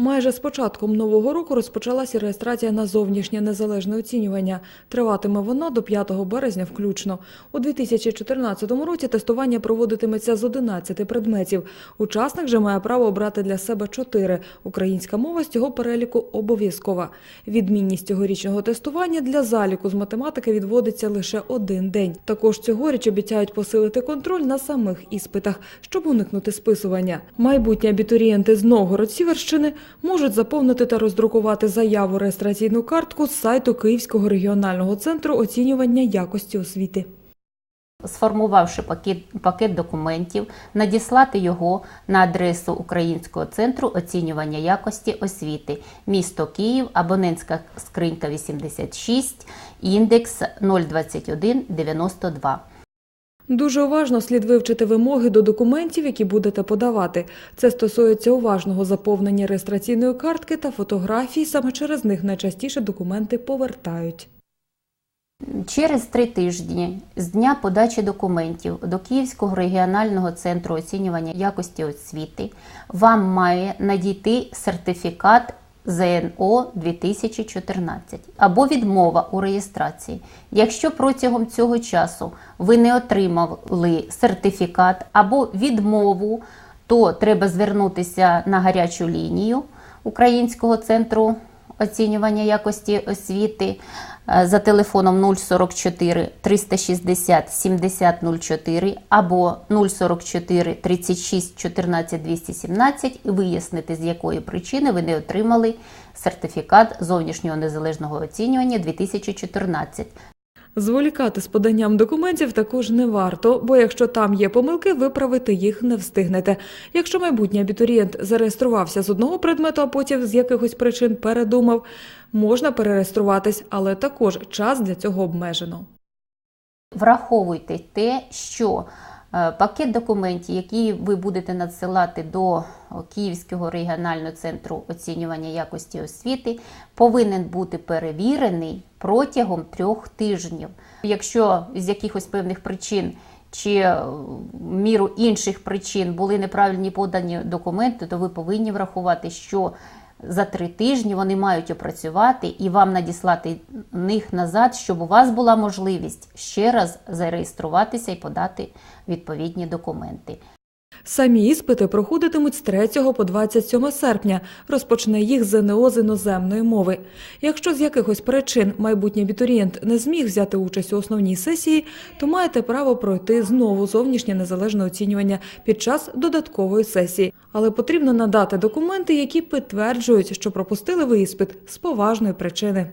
Майже з початком нового року розпочалася реєстрація на зовнішнє незалежне оцінювання. Триватиме вона до 5 березня включно. У 2014 році тестування проводитиметься з 11 предметів. Учасник же має право обрати для себе 4. Українська мова з цього переліку обов'язкова. Відмінність цьогорічного тестування для заліку з математики відводиться лише один день. Також цьогоріч обіцяють посилити контроль на самих іспитах, щоб уникнути списування. Майбутні абітурієнти з Новгород-Сіверщини можуть заповнити та роздрукувати заяву реєстраційну картку з сайту Київського регіонального центру оцінювання якості освіти. сформувавши пакет, пакет документів, надіслати його на адресу Українського центру оцінювання якості освіти, місто Київ, абонентська скринька 86, індекс 02192. Дуже уважно слід вивчити вимоги до документів, які будете подавати. Це стосується уважного заповнення реєстраційної картки та фотографій. Саме через них найчастіше документи повертають. Через три тижні з дня подачі документів до Київського регіонального центру оцінювання якості освіти вам має надійти сертифікат ЗНО 2014 або відмова у реєстрації. Якщо протягом цього часу ви не отримали сертифікат або відмову, то треба звернутися на гарячу лінію Українського центру оцінювання якості освіти е, за телефоном 044 360 70 04 або 044 36 14 217 і вияснити, з якої причини ви не отримали сертифікат зовнішнього незалежного оцінювання 2014. Зволікати з поданням документів також не варто, бо якщо там є помилки, виправити їх не встигнете. Якщо майбутній абітурієнт зареєструвався з одного предмету, а потім з якихось причин передумав, можна перереєструватись, але також час для цього обмежено. Враховуйте те, що пакет документів, які ви будете надсилати до Київського регіонального центру оцінювання якості освіти, повинен бути перевірений протягом трьох тижнів. Якщо з якихось певних причин чи е, міру інших причин були неправильні подані документи, то ви повинні врахувати, що за три тижні вони мають опрацювати і вам надіслати них назад, щоб у вас була можливість ще раз зареєструватися і подати відповідні документи. Самі іспити проходитимуть з 3 по 27 серпня. Розпочне їх ЗНО з іноземної мови. Якщо з якихось причин майбутній абітурієнт не зміг взяти участь у основній сесії, то маєте право пройти знову зовнішнє незалежне оцінювання під час додаткової сесії. Але потрібно надати документи, які підтверджують, що пропустили ви іспит з поважної причини.